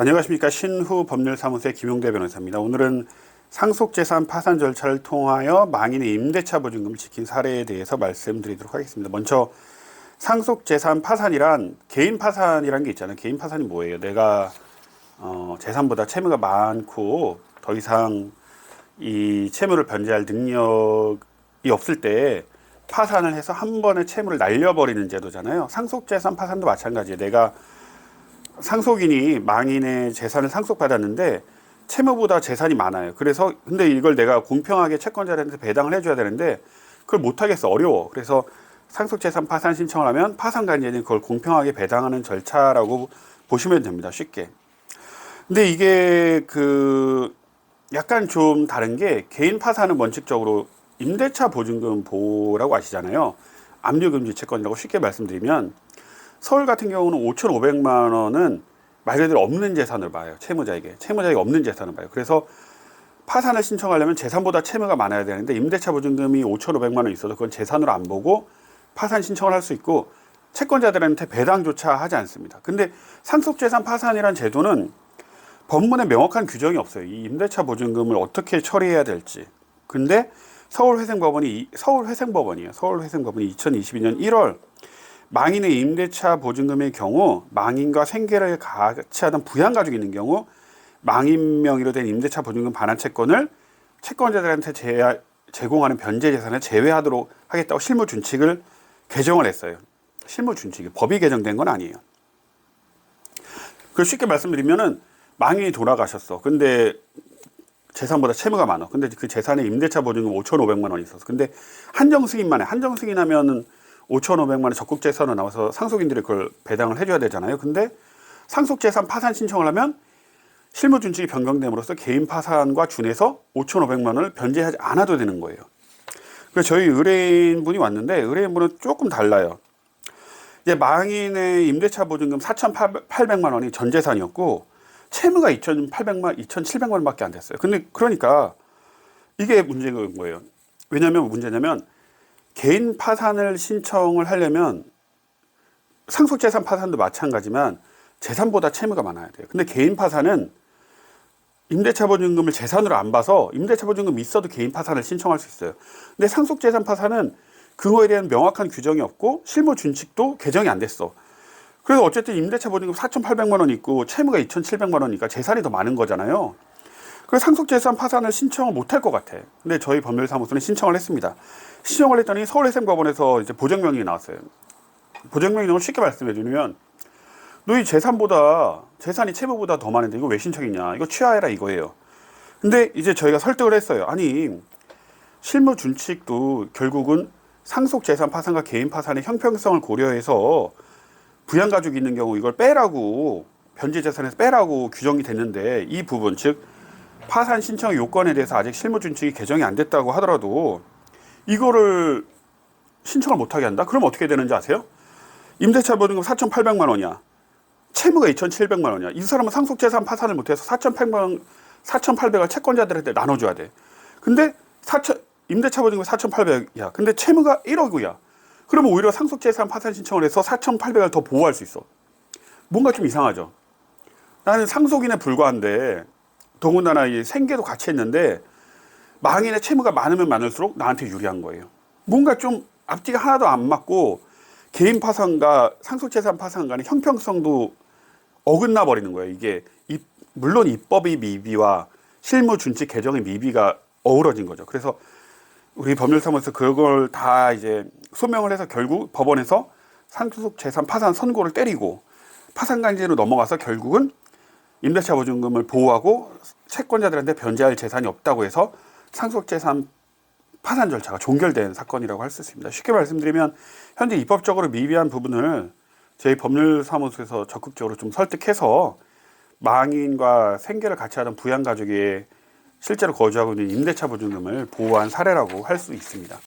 안녕하십니까 신후 법률사무소의 김용대 변호사입니다. 오늘은 상속재산 파산 절차를 통하여 망인의 임대차 보증금을 지킨 사례에 대해서 말씀드리도록 하겠습니다. 먼저 상속재산 파산이란 개인 파산이란 게 있잖아요. 개인 파산이 뭐예요? 내가 어, 재산보다 채무가 많고 더 이상 이 채무를 변제할 능력이 없을 때 파산을 해서 한 번에 채무를 날려버리는 제도잖아요. 상속재산 파산도 마찬가지예요. 내가 상속인이 망인의 재산을 상속받았는데 채무보다 재산이 많아요. 그래서 근데 이걸 내가 공평하게 채권자한테 배당을 해줘야 되는데 그걸 못하겠어 어려워. 그래서 상속재산 파산 신청을 하면 파산관계는 그걸 공평하게 배당하는 절차라고 보시면 됩니다. 쉽게. 근데 이게 그 약간 좀 다른 게 개인 파산은 원칙적으로 임대차 보증금 보호라고 아시잖아요. 압류금지 채권이라고 쉽게 말씀드리면 서울 같은 경우는 5,500만 원은 말 그대로 없는 재산을 봐요. 채무자에게. 채무자에게 없는 재산을 봐요. 그래서 파산을 신청하려면 재산보다 채무가 많아야 되는데 임대차 보증금이 5,500만 원 있어도 그건 재산으로 안 보고 파산 신청을 할 수 있고 채권자들한테 배당조차 하지 않습니다. 근데 상속재산 파산이란 제도는 법문에 명확한 규정이 없어요. 이 임대차 보증금을 어떻게 처리해야 될지. 근데 서울회생법원이 이- 서울회생법원이에요. 서울회생법원이 2022년 1월 망인의 임대차 보증금의 경우 망인과 생계를 같이 하던 부양 가족이 있는 경우 망인 명의로 된 임대차 보증금 반환 채권을 채권자들한테 제, 제공하는 변제 재산을 제외하도록 하겠다고 실무 준칙을 개정을 했어요. 실무 준칙이 법이 개정된 건 아니에요. 그 쉽게 말씀드리면은 망인이 돌아가셨어. 근데 재산보다 채무가 많아. 근데 그 재산에 임대차 보증금 5,500만 원이 있었어. 근데 한정 승인만 해. 한정 승인 하면은 5,500만 원 적극 재산으로 나와서 상속인들이 그걸 배당을 해줘야 되잖아요. 근데 상속 재산 파산 신청을 하면 실무 준칙이 변경됨으로써 개인 파산과 준해서 5,500만 원을 변제하지 않아도 되는 거예요. 그래서 저희 의뢰인 분이 왔는데 의뢰인 분은 조금 달라요. 이제 망인의 임대차 보증금 4,800만 원이 전 재산이었고 채무가 2,800만, 2,700만 원밖에 안 됐어요. 근데 그러니까 이게 문제인 거예요. 왜냐하면 문제냐면 개인 파산을 신청을 하려면 상속재산 파산도 마찬가지만 재산보다 채무가 많아야 돼요. 근데 개인 파산은 임대차 보증금을 재산으로 안 봐서 임대차 보증금 있어도 개인 파산을 신청할 수 있어요. 근데 상속재산 파산은 그거에 대한 명확한 규정이 없고 실무 준칙도 개정이 안 됐어. 그래서 어쨌든 임대차 보증금 4,800만 원 있고 채무가 2,700만 원이니까 재산이 더 많은 거잖아요. 그래서 상속재산 파산을 신청을 못할 것 같아. 근데 저희 법률사무소는 신청을 했습니다. 신청을 했더니 서울회생법원에서 이제 보정명령이 나왔어요. 보정명령을 쉽게 말씀해 주면 너희 재산보다 재산이 채무보다 더 많은데 이거 왜 신청했냐? 이거 취하해라 이거예요. 근데 이제 저희가 설득을 했어요. 아니 실무 준칙도 결국은 상속 재산 파산과 개인 파산의 형평성을 고려해서 부양 가족이 있는 경우 이걸 빼라고 변제 재산에서 빼라고 규정이 됐는데 이 부분 즉 파산 신청 요건에 대해서 아직 실무 준칙이 개정이 안 됐다고 하더라도 이거를 신청을 못하게 한다? 그럼 어떻게 되는지 아세요? 임대차 보증금 4,800만 원이야. 채무가 2,700만 원이야. 이 사람은 상속재산 파산을 못해서 4,800만 4,800을 채권자들한테 나눠줘야 돼. 근데 4천 임대차 보증금 4,800이야. 근데 채무가 1억이야. 그러면 오히려 상속재산 파산 신청을 해서 4,800을 더 보호할 수 있어. 뭔가 좀 이상하죠. 나는 상속인에 불과한데 더군다나 이 생계도 같이 했는데 망인의 채무가 많으면 많을수록 나한테 유리한 거예요. 뭔가 좀 앞뒤가 하나도 안 맞고 개인 파산과 상속재산 파산 간의 형평성도 어긋나 버리는 거예요. 이게 이- 물론 입법의 미비와 실무 준칙 개정의 미비가 어우러진 거죠. 그래서 우리 법률사무소 그걸 다 이제 소명을 해서 결국 법원에서 상속재산 파산 선고를 때리고 파산관계로 넘어가서 결국은 임대차 보증금을 보호하고 채권자들한테 변제할 재산이 없다고 해서 상속재산 파산 절차가 종결된 사건이라고 할 수 있습니다. 쉽게 말씀드리면 현재 입법적으로 미비한 부분을 저희 법률사무소에서 적극적으로 좀 설득해서 망인과 생계를 같이 하던 부양 가족이 실제로 거주하고 있는 임대차 보증금을 보호한 사례라고 할 수 있습니다.